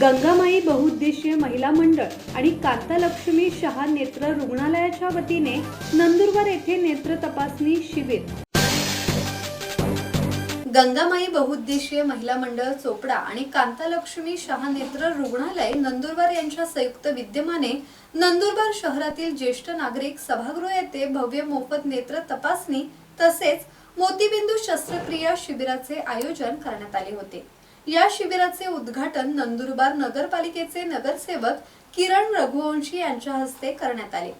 गंगामाई बहुउद्देशीय महिला मंडळ आणि कांतालक्ष्मी शहा नेत्र रुग्णालयाच्या वतीने नंदुरबार येथे नेत्र तपासणी शिबिर. गंगामाई बहुउद्देशीय महिला मंडळ चोपडा आणि कांतालक्ष्मी शहा नेत्र रुग्णालय नंदुरबार यांच्या संयुक्त विद्यमाने नंदुरबार शहरातील ज्येष्ठ नागरिक सभागृह येथे भव्य मोफत नेत्र तपासणी तसेच मोतीबिंदू शस्त्रक्रिया शिबिराचे आयोजन करण्यात आले होते. या शिबिराचे उद्घाटन नंदुरबार नगरपालिकेचे नगरसेवक किरण रघुवंशी यांच्या हस्ते करण्यात आले.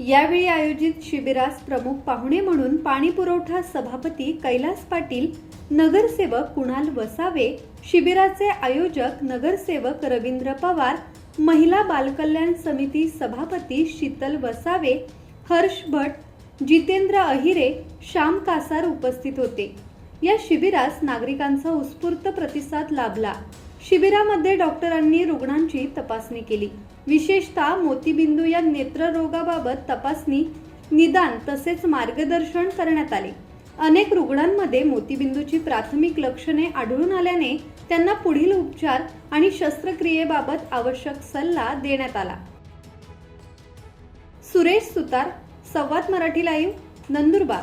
यावेळी आयोजित शिबिरास प्रमुख पाहुणे म्हणून पाणी पुरवठा सभापती कैलास पाटील नगरसेवक कुणाल वसावे शिबिराचे आयोजक नगरसेवक रवींद्र पवार महिला बालकल्याण समिती सभापती शीतल वसावे हर्ष भट जितेंद्र अहिरे श्याम कासार उपस्थित होते. या शिबिरास नागरिकांचा उत्स्फूर्त प्रतिसाद लाभला. शिबिरामध्ये डॉक्टरांनी रुग्णांची तपासणी केली. विशेषतः मोतीबिंदू या नेत्ररोगाबाबत तपासणी निदान तसेच मार्गदर्शन करण्यात आले. अनेक रुग्णांमध्ये मोतीबिंदूची प्राथमिक लक्षणे आढळून आल्याने त्यांना पुढील उपचार आणि शस्त्रक्रियेबाबत आवश्यक सल्ला देण्यात आला. सुरेश सुतार संवाद मराठी लाईव्ह नंदुरबार.